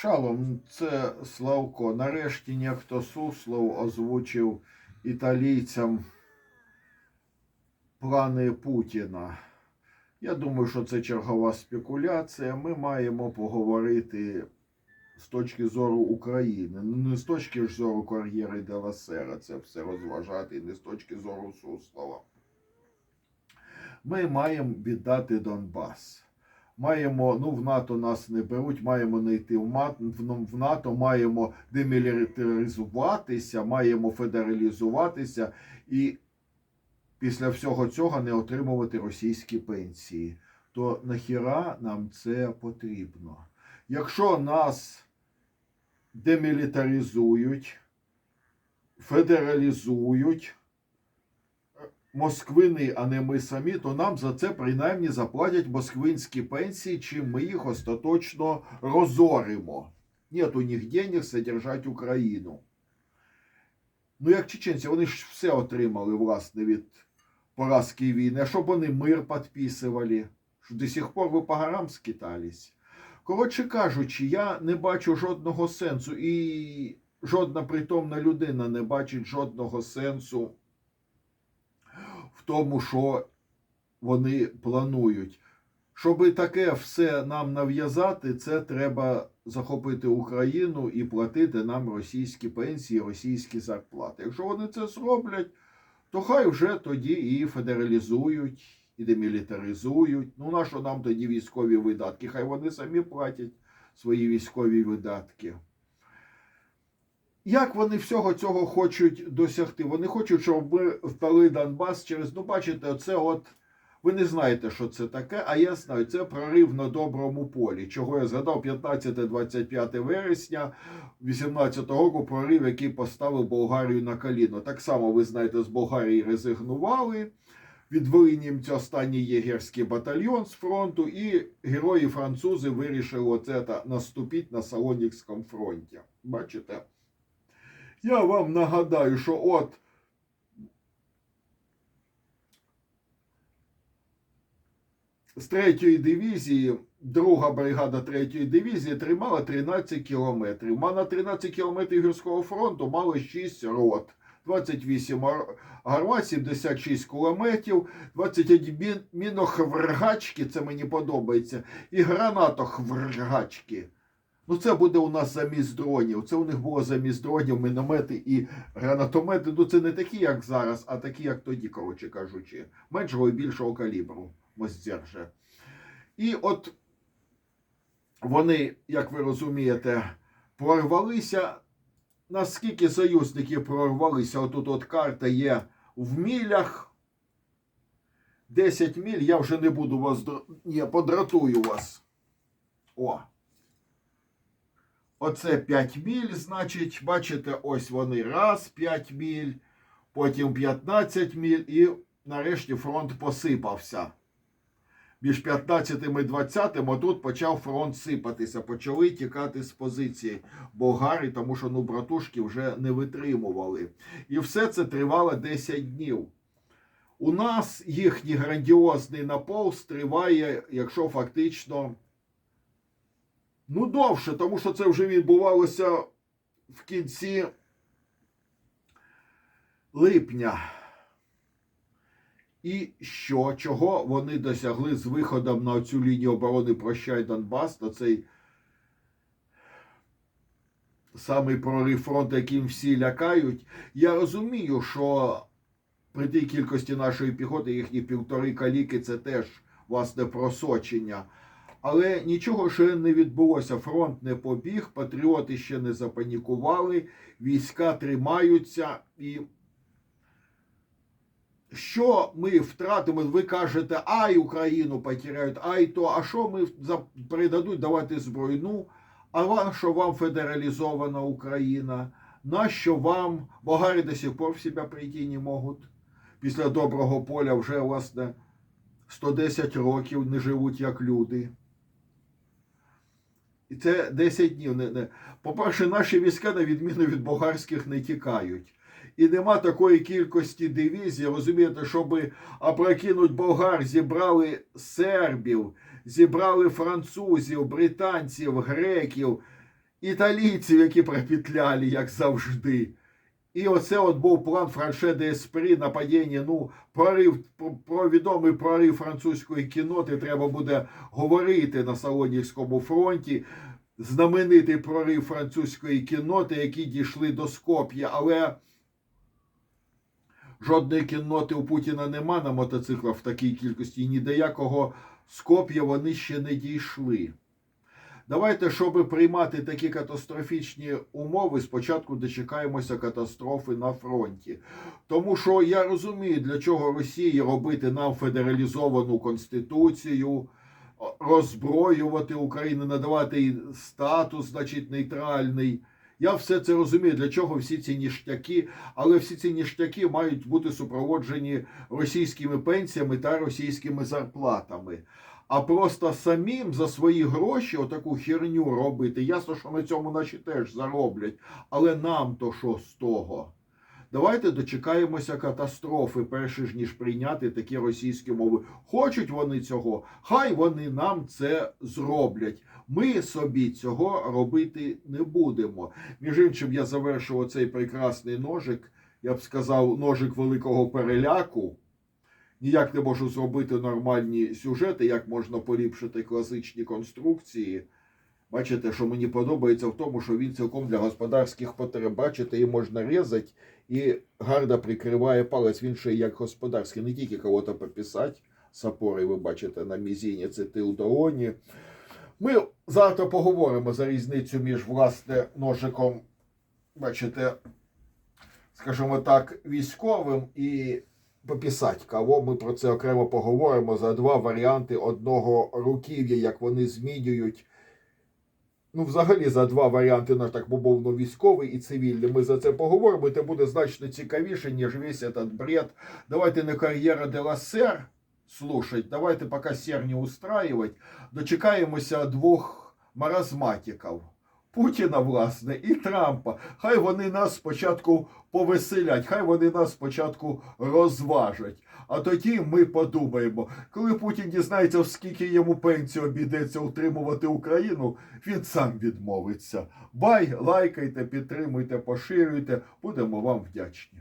Шалом, це Славко. Нарешті ніхто Суслов озвучив італійцям плани Путіна. Я думаю, що це чергова спекуляція. Ми маємо поговорити з точки зору України. Ну, Не з точки зору кар'єри Деласера, це все розважати, не з точки зору Суслова. Ми маємо віддати Донбас. Маємо, ну в НАТО нас не беруть, маємо не йти в МАТ, в в НАТО, маємо демілітаризуватися, маємо федералізуватися і після всього цього не отримувати російські пенсії. То нахіра нам це потрібно? Якщо нас демілітаризують, федералізують, москвини, а не ми самі, то нам за це принаймні заплатять москвинські пенсії, чим ми їх остаточно розоримо. Нет у них денег содержать Україну. Ну, як чеченці, вони ж все отримали, власне, від поразки війни. Щоб вони мир підписували, що до сих пор ви по горам скитались. Коротше кажучи, я не бачу жодного сенсу, і жодна притомна людина не бачить жодного сенсу тому, що вони планують. Щоби таке все нам нав'язати, це треба захопити Україну і платити нам російські пенсії, російські зарплати. Якщо вони це зроблять, то хай вже тоді і федералізують, і демілітаризують. Ну на що нам тоді військові видатки? Хай вони самі платять свої військові видатки. Як вони всього цього хочуть досягти? Вони хочуть, щоб ми вдали Донбас через, ну, бачите, оце от. Ви не знаєте, що це таке, а я знаю, це прорив на доброму полі. Чого я згадав 15-25 вересня 18 року прорив, який поставив Болгарію на коліно. Так само, ви знаєте, з Болгарії резигнували, відвели німці останній єгерський батальйон з фронту, і герої французи вирішили оце та наступити на Салонікському фронті. Бачите? Я вам нагадаю, що от з третьої дивізії, друга бригада третьої дивізії тримала 13 кілометрів. На 13 кілометрів гірського фронту мали 6 рот. 28 гармат, 76 кулеметів, 21 мінохвергачки, це мені подобається, і гранатохвергачки. Ну, це буде у нас замість дронів. Це у них було замість дронів, міномети і гранатомети. Ну, це не такі, як зараз, а такі, як тоді, коротше кажучи, меншого і більшого калібру. Моздержа. І от вони, як ви розумієте, прорвалися. Наскільки союзники прорвалися, отут от карта є в мілях. 10 міль, я вже не буду вас. Ні, подратую вас. О. Оце 5 міль, значить, бачите, ось вони раз 5 міль, потім 15 міль, і нарешті фронт посипався. Між 15 і 20 отут почав фронт сипатися, почали тікати з позиції болгари, тому що ну, братушки вже не витримували. І все це тривало 10 днів. У нас їхній грандіозний наповз триває, якщо фактично ну довше, тому що це вже відбувалося в кінці липня. І що, чого вони досягли з виходом на цю лінію оборони Прощай Донбас, на цей самий прорив фронту, яким всі лякають. Я розумію, що при тій кількості нашої піхоти їхні півтори каліки це теж власне просочення. Але нічого ще не відбулося. Фронт не побіг, патріоти ще не запанікували, війська тримаються і. Що ми втратимо? Ви кажете, ай, Україну потеряють, ай то, а що ми передадуть давати зброю? Ну, а вам, що вам федералізована Україна? Нащо вам болгари до сих пор в себе прийти не можуть? Після доброго поля вже, власне, 110 років не живуть як люди. І це 10 днів. По-перше, наші війська, на відміну від болгарських, не тікають. І нема такої кількості дивізій, розумієте, щоб опрокинуть болгар, зібрали сербів, зібрали французів, британців, греків італійців, які пропітляли, як завжди. І оце от був план Франше де Еспрі нападіння, ну, прорив, про, відомий прорив французької кіноти треба буде говорити на Салонівському фронті. Знаменитий прорив французької кінноти, які дійшли до Скоп'я, але жодної кінноти у Путіна нема на мотоциклах в такій кількості, і ні до якого Скоп'я вони ще не дійшли. Давайте, щоб приймати такі катастрофічні умови, спочатку дочекаємося катастрофи на фронті. Тому що я розумію, для чого Росії робити нам федералізовану конституцію, роззброювати Україну, надавати їй статус, значить, нейтральний. Я все це розумію, для чого всі ці ніштяки, але всі ці ніштяки мають бути супроводжені російськими пенсіями та російськими зарплатами. А просто самим за свої гроші отаку херню робити. Ясно, що на цьому наші теж зароблять. Але нам то що з того? Давайте дочекаємося катастрофи, перш ніж прийняти такі російські мови. Хочуть вони цього, хай вони нам це зроблять. Ми собі цього робити не будемо. Між іншим, я завершив цей прекрасний ножик, я б сказав, ножик великого переляку. Ніяк не можу зробити нормальні сюжети, як можна поліпшити класичні конструкції. Бачите, що мені подобається в тому, що він цілком для господарських потреб. Бачите, її можна різати і гарно прикриває палець. Він ще як господарський, не тільки кого-то пописати. Сапори, ви бачите, на мізіні це тил. Ми завтра поговоримо за різницю між власне ножиком, бачите, скажімо так, військовим і пописати кого. Ми про це окремо поговоримо за два варіанти одного руків'я, як вони змінюють. Ну, взагалі, за два варіанти наш так мовно військовий і цивільний. Ми за це поговоримо. і Це буде значно цікавіше, ніж весь этот бред. Давайте не кар'єра де ла сер слушать. Давайте поки сер не устраивать. Дочекаємося двох маразматиків. Путіна, власне, і Трампа. Хай вони нас спочатку повеселять, хай вони нас спочатку розважать. А тоді ми подумаємо, коли Путін дізнається, скільки йому пенсію обійдеться утримувати Україну, він сам відмовиться. Бай, лайкайте, підтримуйте, поширюйте. Будемо вам вдячні.